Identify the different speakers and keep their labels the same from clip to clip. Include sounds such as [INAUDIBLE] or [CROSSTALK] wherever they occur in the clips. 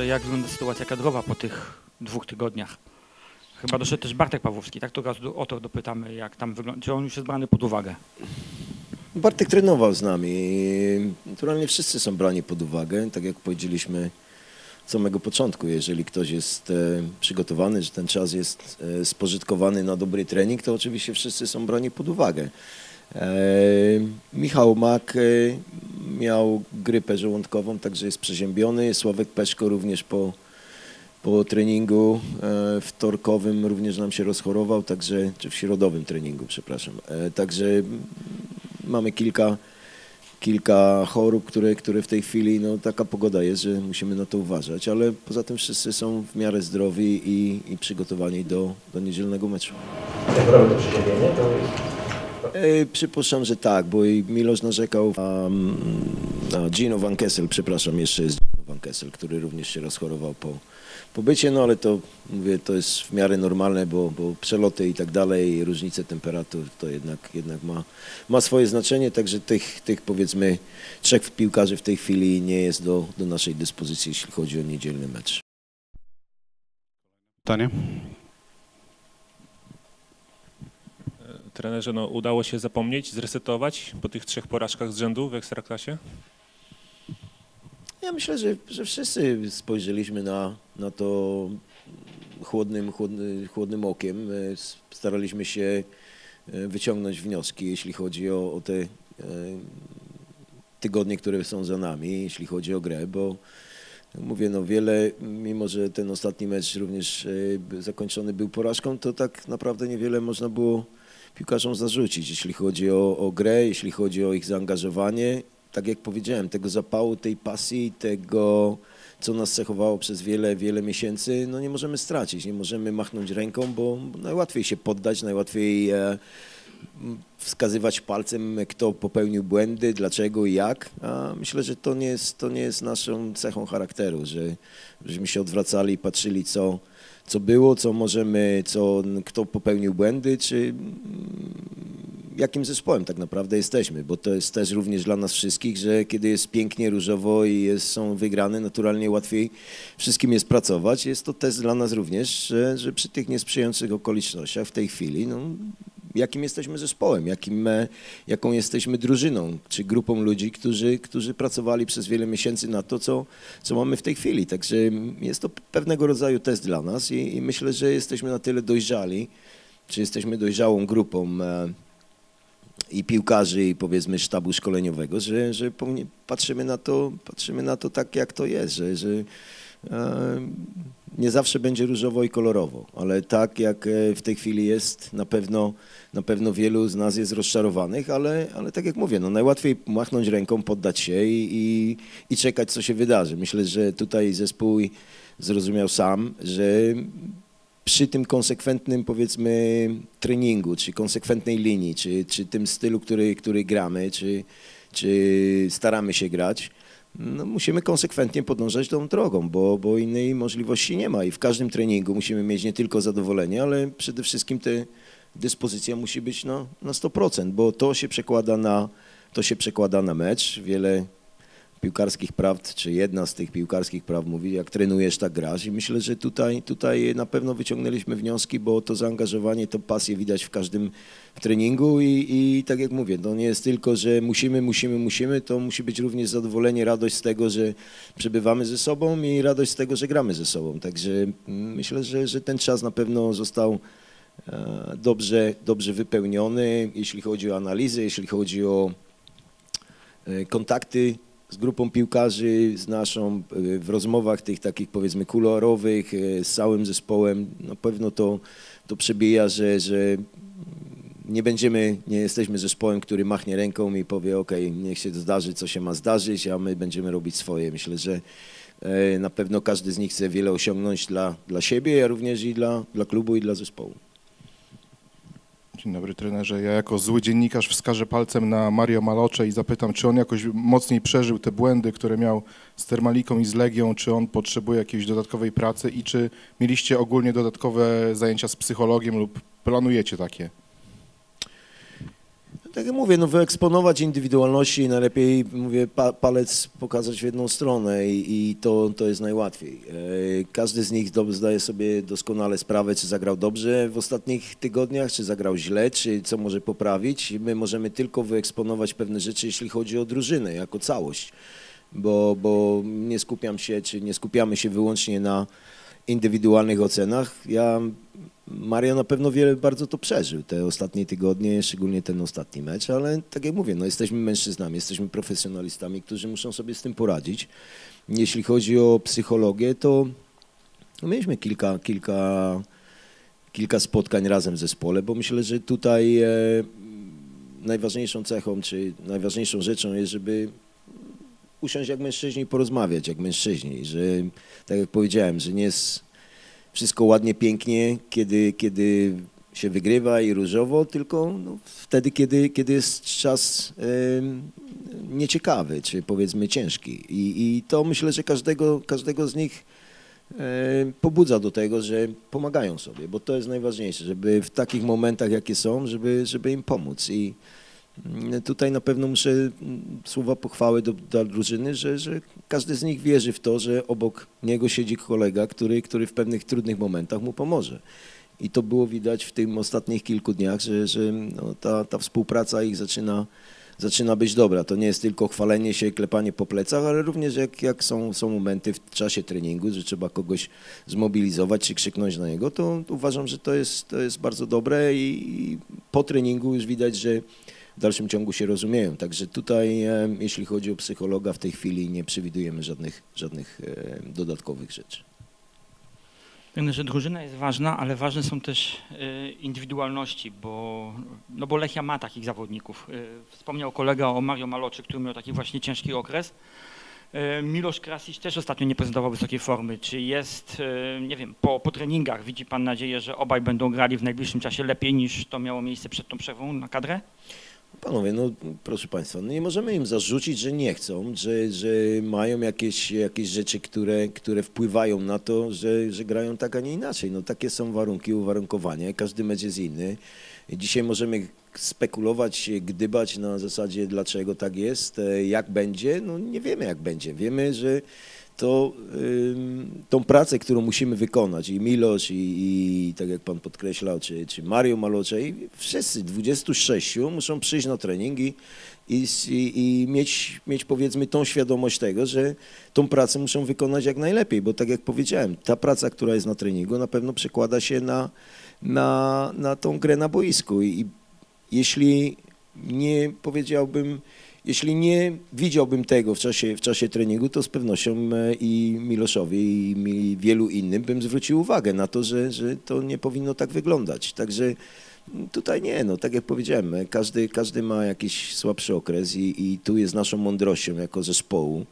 Speaker 1: trenerze, jak wygląda sytuacja kadrowa po tych dwóch tygodniach? Chyba doszedł też Bartek Pawłowski, tak? To do- o to dopytamy, jak tam wygląda, czy on już jest brany pod uwagę?
Speaker 2: Bartek trenował z nami. Naturalnie wszyscy są brani pod uwagę, tak jak powiedzieliśmy od samego początku. Jeżeli ktoś jest e, przygotowany, że ten czas jest e, spożytkowany na dobry trening, to oczywiście wszyscy są brani pod uwagę. E, Michał Mak miał grypę żołądkową, także jest przeziębiony. Sławek Peszko również po, po treningu e, wtorkowym również nam się rozchorował, także, czy w środowym treningu, przepraszam. E, Także mamy kilka, kilka chorób, które, które w tej chwili, no taka pogoda jest, że musimy na to uważać, ale poza tym wszyscy są w miarę zdrowi i, i przygotowani do, do niedzielnego meczu.
Speaker 3: Temporowe to przeziębienie to.
Speaker 2: Przypuszczam, że tak, bo i Milosz narzekał, mm, a Gino Van Kessel, przepraszam, jeszcze jest Gino Van Kessel, który również się rozchorował po pobycie, no ale to mówię, to jest w miarę normalne, bo, bo przeloty i tak dalej, różnice temperatur to jednak, jednak ma, ma swoje znaczenie, także tych, tych powiedzmy trzech piłkarzy w tej chwili nie jest do, do naszej dyspozycji, jeśli chodzi o niedzielny mecz.
Speaker 4: Pytanie?
Speaker 5: Trenerze, no, udało się zapomnieć, zresetować po tych trzech porażkach z rzędu w Ekstraklasie?
Speaker 2: Ja myślę, że, że wszyscy spojrzeliśmy na, na to chłodnym, chłodny, chłodnym okiem. E, Staraliśmy się e, wyciągnąć wnioski, jeśli chodzi o, o te e, tygodnie, które są za nami, jeśli chodzi o grę, bo mówię, no wiele, mimo że ten ostatni mecz również zakończony był porażką, to tak naprawdę niewiele można było piłkarzom zarzucić, jeśli chodzi o, o grę, jeśli chodzi o ich zaangażowanie. Tak jak powiedziałem, tego zapału, tej pasji, tego, co nas cechowało przez wiele, wiele miesięcy, no nie możemy stracić, nie możemy machnąć ręką, bo najłatwiej się poddać, najłatwiej e, wskazywać palcem, kto popełnił błędy, dlaczego i jak. A myślę, że to nie jest, to nie jest naszą cechą charakteru, że, żeśmy się odwracali i patrzyli, co, co było, co możemy, co, kto popełnił błędy, czy jakim zespołem tak naprawdę jesteśmy, bo to jest też również dla nas wszystkich, że kiedy jest pięknie, różowo i jest, są wygrane, naturalnie łatwiej wszystkim jest pracować. Jest to test dla nas również, że, że przy tych niesprzyjających okolicznościach w tej chwili, no, jakim jesteśmy zespołem, jakim, jaką jesteśmy drużyną, czy grupą ludzi, którzy, którzy pracowali przez wiele miesięcy na to, co, co mamy w tej chwili. Także jest to pewnego rodzaju test dla nas i, i myślę, że jesteśmy na tyle dojrzali, czy jesteśmy dojrzałą grupą e, i piłkarzy, i powiedzmy sztabu szkoleniowego, że, że patrzymy, na to, patrzymy na to tak, jak to jest, że, że e, nie zawsze będzie różowo i kolorowo, ale tak jak e, w tej chwili jest, na pewno, na pewno wielu z nas jest rozczarowanych, ale, ale tak jak mówię, no najłatwiej machnąć ręką, poddać się i, i, i czekać, co się wydarzy. Myślę, że tutaj zespół zrozumiał sam, że przy tym konsekwentnym, powiedzmy, treningu, czy konsekwentnej linii, czy, czy tym stylu, który, który gramy, czy, czy staramy się grać, no musimy konsekwentnie podążać tą drogą, bo, bo innej możliwości nie ma i w każdym treningu musimy mieć nie tylko zadowolenie, ale przede wszystkim te dyspozycja musi być na, na 100%, bo to się przekłada na, to się przekłada na mecz. Wiele piłkarskich prawd, czy jedna z tych piłkarskich prawd mówi, jak trenujesz, tak grasz i myślę, że tutaj, tutaj na pewno wyciągnęliśmy wnioski, bo to zaangażowanie, to pasję widać w każdym treningu i, i tak jak mówię, to nie jest tylko, że musimy, musimy, musimy, to musi być również zadowolenie, radość z tego, że przebywamy ze sobą i radość z tego, że gramy ze sobą. Także myślę, że, że ten czas na pewno został e, dobrze, dobrze wypełniony, jeśli chodzi o analizę, jeśli chodzi o e, kontakty z grupą piłkarzy, z naszą e, w rozmowach tych takich powiedzmy kolorowych, e, z całym zespołem, na pewno to, to przebija, że, że nie będziemy, nie jesteśmy zespołem, który machnie ręką i powie ok, niech się zdarzy, co się ma zdarzyć, a my będziemy robić swoje. Myślę, że e, na pewno każdy z nich chce wiele osiągnąć dla, dla siebie, a również i dla, dla klubu i dla zespołu.
Speaker 4: Dzień dobry trenerze. Ja jako zły dziennikarz wskażę palcem na Mario Malocze i zapytam, czy on jakoś mocniej przeżył te błędy, które miał z Termaliką i z Legią, czy on potrzebuje jakiejś dodatkowej pracy i czy mieliście ogólnie dodatkowe zajęcia z psychologiem lub planujecie takie?
Speaker 2: Tak jak mówię, no wyeksponować indywidualności, najlepiej mówię, pa, palec pokazać w jedną stronę i, i to, to jest najłatwiej. E, Każdy z nich do, zdaje sobie doskonale sprawę, czy zagrał dobrze w ostatnich tygodniach, czy zagrał źle, czy co może poprawić. My możemy tylko wyeksponować pewne rzeczy, jeśli chodzi o drużynę jako całość, bo, bo nie skupiam się, czy nie skupiamy się wyłącznie na indywidualnych ocenach. Ja Mario na pewno wiele bardzo to przeżył te ostatnie tygodnie, szczególnie ten ostatni mecz, ale tak jak mówię, no jesteśmy mężczyznami, jesteśmy profesjonalistami, którzy muszą sobie z tym poradzić. Jeśli chodzi o psychologię, to no mieliśmy kilka, kilka, kilka spotkań razem w zespole, bo myślę, że tutaj e, najważniejszą cechą, czy najważniejszą rzeczą jest, żeby usiąść jak mężczyźni i porozmawiać jak mężczyźni, że tak jak powiedziałem, że nie jest wszystko ładnie, pięknie, kiedy, kiedy się wygrywa i różowo, tylko no, wtedy, kiedy, kiedy jest czas nieciekawy, czy powiedzmy ciężki. I, I to myślę, że każdego, każdego z nich pobudza do tego, że pomagają sobie, bo to jest najważniejsze, żeby w takich momentach, jakie są, żeby, żeby im pomóc. I tutaj na pewno muszę mm, słowa pochwały do, dla drużyny, że, że każdy z nich wierzy w to, że obok niego siedzi kolega, który, który w pewnych trudnych momentach mu pomoże. I to było widać w tym ostatnich kilku dniach, że, że no, ta, ta współpraca ich zaczyna, zaczyna być dobra. To nie jest tylko chwalenie się, klepanie po plecach, ale również jak, jak są, są momenty w czasie treningu, że trzeba kogoś zmobilizować czy krzyknąć na niego, to uważam, że to jest, to jest bardzo dobre i, i po treningu już widać, że w dalszym ciągu się rozumieją. Także tutaj, e, jeśli chodzi o psychologa, w tej chwili nie przewidujemy żadnych, żadnych e, dodatkowych rzeczy.
Speaker 1: Wiem, że drużyna jest ważna, ale ważne są też e, indywidualności, bo, no bo Lechia ma takich zawodników. Wspomniał kolega o Mario Maloczy, który miał taki właśnie ciężki okres. Milosz Krasić też ostatnio nie prezentował wysokiej formy. Czy jest, nie wiem, po, po treningach widzi Pan nadzieję, że obaj będą grali w najbliższym czasie lepiej niż to miało miejsce przed tą przerwą na kadrę?
Speaker 2: Panowie, no proszę Państwa, no nie możemy im zarzucić, że nie chcą, że, że mają jakieś, jakieś rzeczy, które, które wpływają na to, że, że grają tak, a nie inaczej. No takie są warunki, uwarunkowania, każdy mecz jest inny. Dzisiaj możemy spekulować, gdybać na zasadzie dlaczego tak jest, e, jak będzie, no nie wiemy jak będzie. Wiemy, że to ym, tą pracę, którą musimy wykonać. I Milosz i, i tak jak pan podkreślał, czy, czy Mario Malocze i wszyscy 26 muszą przyjść na treningi i, i, i mieć, mieć powiedzmy tą świadomość tego, że tą pracę muszą wykonać jak najlepiej, bo tak jak powiedziałem, ta praca, która jest na treningu na pewno przekłada się na, na, na tą grę na boisku. I jeśli nie powiedziałbym, jeśli nie widziałbym tego w czasie, w czasie treningu, to z pewnością e, i Miloszowi i wielu innym bym zwrócił uwagę na to, że, że to nie powinno tak wyglądać. Także tutaj nie, no tak jak powiedziałem, e, każdy, każdy ma jakiś słabszy okres i, i tu jest naszą mądrością jako zespołu,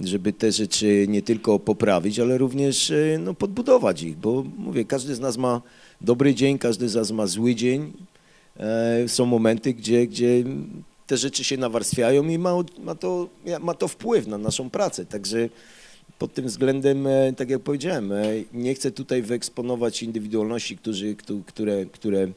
Speaker 2: żeby te rzeczy nie tylko poprawić, ale również e, no, podbudować ich, bo mówię, każdy z nas ma dobry dzień, każdy z nas ma zły dzień. Są momenty, gdzie, gdzie te rzeczy się nawarstwiają i ma, ma, to, ma to wpływ na naszą pracę. Także pod tym względem, e, tak jak powiedziałem, e, nie chcę tutaj wyeksponować indywidualności, którzy, któ- które, które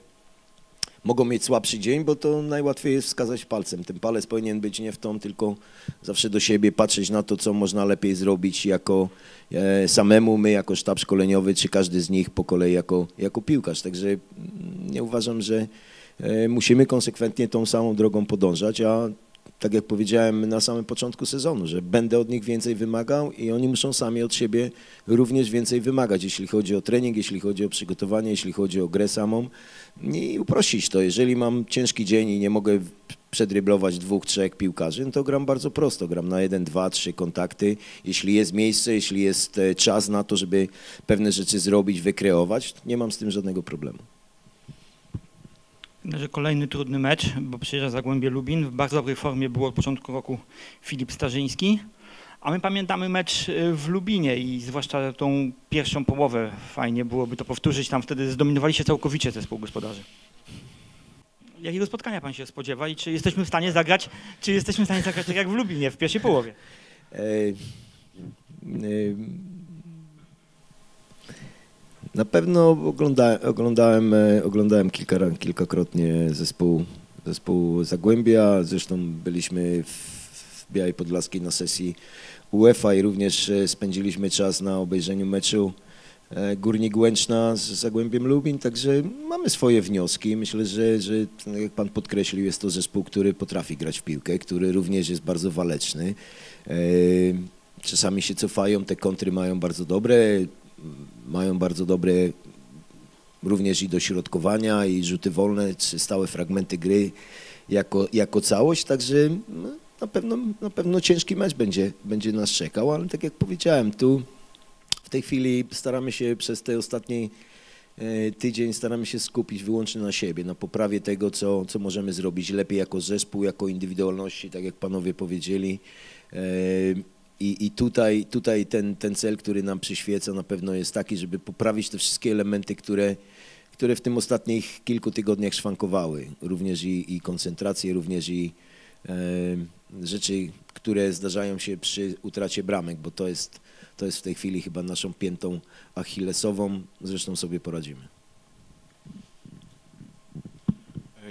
Speaker 2: mogą mieć słabszy dzień, bo to najłatwiej jest wskazać palcem. Ten palec powinien być nie w tą, tylko zawsze do siebie, patrzeć na to, co można lepiej zrobić jako e, samemu, my jako sztab szkoleniowy, czy każdy z nich po kolei jako, jako piłkarz. Także mm, nie uważam, że musimy konsekwentnie tą samą drogą podążać, a tak jak powiedziałem na samym początku sezonu, że będę od nich więcej wymagał i oni muszą sami od siebie również więcej wymagać, jeśli chodzi o trening, jeśli chodzi o przygotowanie, jeśli chodzi o grę samą i uprościć to. Jeżeli mam ciężki dzień i nie mogę przedryblować dwóch, trzech piłkarzy, no to gram bardzo prosto. Gram na jeden, dwa, trzy kontakty. Jeśli jest miejsce, jeśli jest e, czas na to, żeby pewne rzeczy zrobić, wykreować, nie mam z tym żadnego problemu.
Speaker 1: Że kolejny trudny mecz, bo przyjeżdża Zagłębie Lubin. W bardzo dobrej formie był od początku roku Filip Starzyński. A my pamiętamy mecz y, w Lubinie i zwłaszcza tą pierwszą połowę. Fajnie byłoby to powtórzyć. Tam wtedy zdominowaliście całkowicie zespół gospodarzy. Jakiego spotkania pan się spodziewa i czy jesteśmy w stanie zagrać, czy jesteśmy w stanie zagrać tak jak w Lubinie w pierwszej połowie? [LAUGHS]
Speaker 2: E, e, Na pewno ogląda, oglądałem, e, oglądałem kilka, kilkakrotnie zespół zespół Zagłębia. Zresztą byliśmy w, w Białej Podlaskiej na sesji UEFA i również e, spędziliśmy czas na obejrzeniu meczu e, Górnik Łęczna z Zagłębiem Lubin, także mamy swoje wnioski. Myślę, że, że jak pan podkreślił, jest to zespół, który potrafi grać w piłkę, który również jest bardzo waleczny. Czasami się cofają, te kontry mają bardzo dobre, mają bardzo dobre również i dośrodkowania, i rzuty wolne, czy stałe fragmenty gry jako, jako całość, także no, na, pewno, na pewno ciężki mecz będzie, będzie nas czekał, ale tak jak powiedziałem, tu w tej chwili staramy się przez te ostatni e, tydzień staramy się skupić wyłącznie na siebie, na poprawie tego, co, co możemy zrobić lepiej jako zespół, jako indywidualności, tak jak panowie powiedzieli. I, i tutaj, tutaj ten, ten cel, który nam przyświeca, na pewno jest taki, żeby poprawić te wszystkie elementy, które, które w tym ostatnich kilku tygodniach szwankowały. Również i, i koncentrację, również i e, rzeczy, które zdarzają się przy utracie bramek, bo to jest, to jest w tej chwili chyba naszą piętą achillesową. Zresztą sobie poradzimy.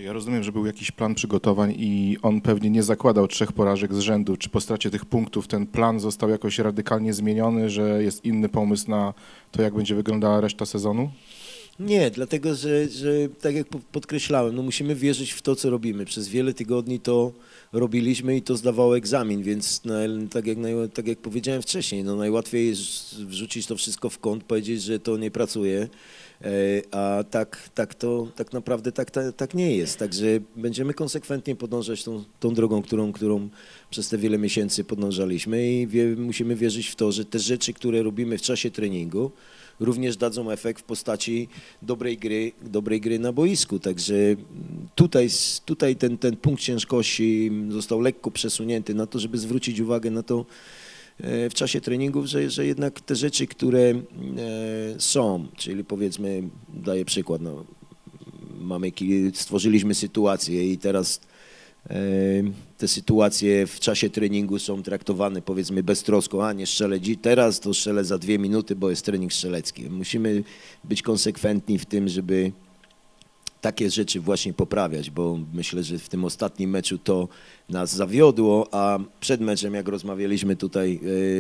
Speaker 4: Ja rozumiem, że był jakiś plan przygotowań i on pewnie nie zakładał trzech porażek z rzędu. Czy po stracie tych punktów ten plan został jakoś radykalnie zmieniony, że jest inny pomysł na to, jak będzie wyglądała reszta sezonu?
Speaker 2: Nie, dlatego że, że tak jak po- podkreślałem, no musimy wierzyć w to, co robimy. Przez wiele tygodni to robiliśmy i to zdawało egzamin, więc na, tak, jak, tak jak powiedziałem wcześniej, no najłatwiej jest wrzucić to wszystko w kąt, powiedzieć, że to nie pracuje, e, a tak, tak to tak naprawdę tak, tak, tak nie jest. Także będziemy konsekwentnie podążać tą, tą drogą, którą, którą przez te wiele miesięcy podążaliśmy i wie, musimy wierzyć w to, że te rzeczy, które robimy w czasie treningu, również dadzą efekt w postaci dobrej gry, dobrej gry na boisku. Także tutaj, tutaj ten, ten punkt ciężkości został lekko przesunięty na to, żeby zwrócić uwagę na to e, w czasie treningów, że, że jednak te rzeczy, które e, są, czyli powiedzmy, daję przykład, no, mamy, stworzyliśmy sytuację i teraz te sytuacje w czasie treningu są traktowane powiedzmy beztrosko, a nie strzelę dzi- teraz, to strzelę za dwie minuty, bo jest trening strzelecki. Musimy być konsekwentni w tym, żeby takie rzeczy właśnie poprawiać, bo myślę, że w tym ostatnim meczu to nas zawiodło, a przed meczem, jak rozmawialiśmy tutaj e,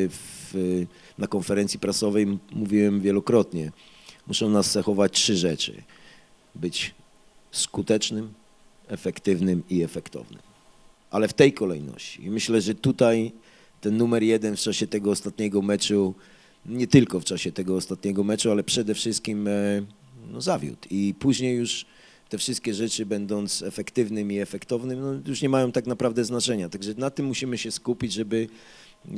Speaker 2: w, na konferencji prasowej, mówiłem wielokrotnie, muszą nas cechować trzy rzeczy. Być skutecznym, efektywnym i efektownym. Ale w tej kolejności. I myślę, że tutaj ten numer jeden w czasie tego ostatniego meczu, nie tylko w czasie tego ostatniego meczu, ale przede wszystkim e, no, zawiódł. I później już te wszystkie rzeczy, będąc efektywnym i efektownym, no, już nie mają tak naprawdę znaczenia. Także na tym musimy się skupić, żeby,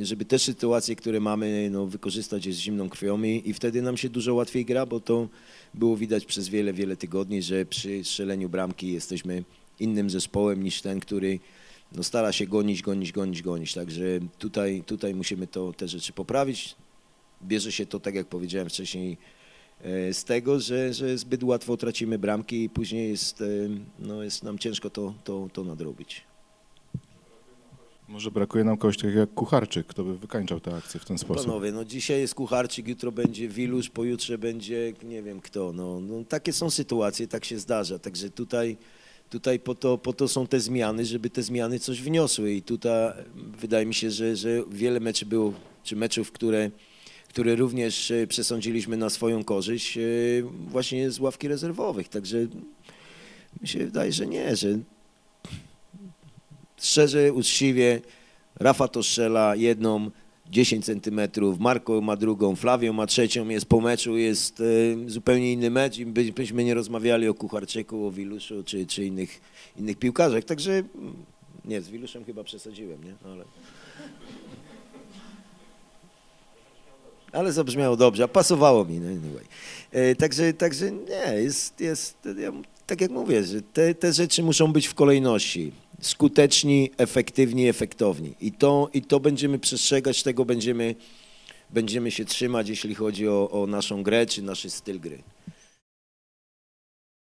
Speaker 2: żeby te sytuacje, które mamy, no, wykorzystać z zimną krwią i, i wtedy nam się dużo łatwiej gra, bo to było widać przez wiele, wiele tygodni, że przy strzeleniu bramki jesteśmy innym zespołem niż ten, który no, stara się gonić, gonić, gonić, gonić. Także tutaj, tutaj musimy to, te rzeczy poprawić. Bierze się to, tak jak powiedziałem wcześniej, e, z tego, że, że zbyt łatwo tracimy bramki i później jest, e, no, jest nam ciężko to, to, to nadrobić.
Speaker 4: Może brakuje nam kogoś takiego jak Kucharczyk, kto by wykańczał te akcje w ten sposób.
Speaker 2: Panowie, no dzisiaj jest Kucharczyk, jutro będzie Wilusz, pojutrze będzie nie wiem kto. No, no takie są sytuacje, tak się zdarza. Także tutaj, tutaj po, to, po to są te zmiany, żeby te zmiany coś wniosły. I tutaj wydaje mi się, że, że wiele meczy było, czy meczów, które, które również e, przesądziliśmy na swoją korzyść, e, właśnie z ławki rezerwowych. Także mi się wydaje, że nie, że szczerze, uczciwie, Rafa to strzela jedną, 10 centymetrów, Marko ma drugą, Flavio ma trzecią, jest po meczu, jest e, zupełnie inny mecz i by- byśmy nie rozmawiali o Kucharczyku, o Wiluszu czy, czy innych, innych piłkarzach. Także mm, nie, z Wiluszem chyba przesadziłem, nie? Ale, ale zabrzmiało dobrze, a pasowało mi. No anyway. E, także, także nie, jest, jest ja, tak jak mówię, te, te rzeczy muszą być w kolejności. Skuteczni, efektywni, efektowni. I to, i to będziemy przestrzegać, tego będziemy, będziemy się trzymać, jeśli chodzi o, o naszą grę czy nasz styl gry.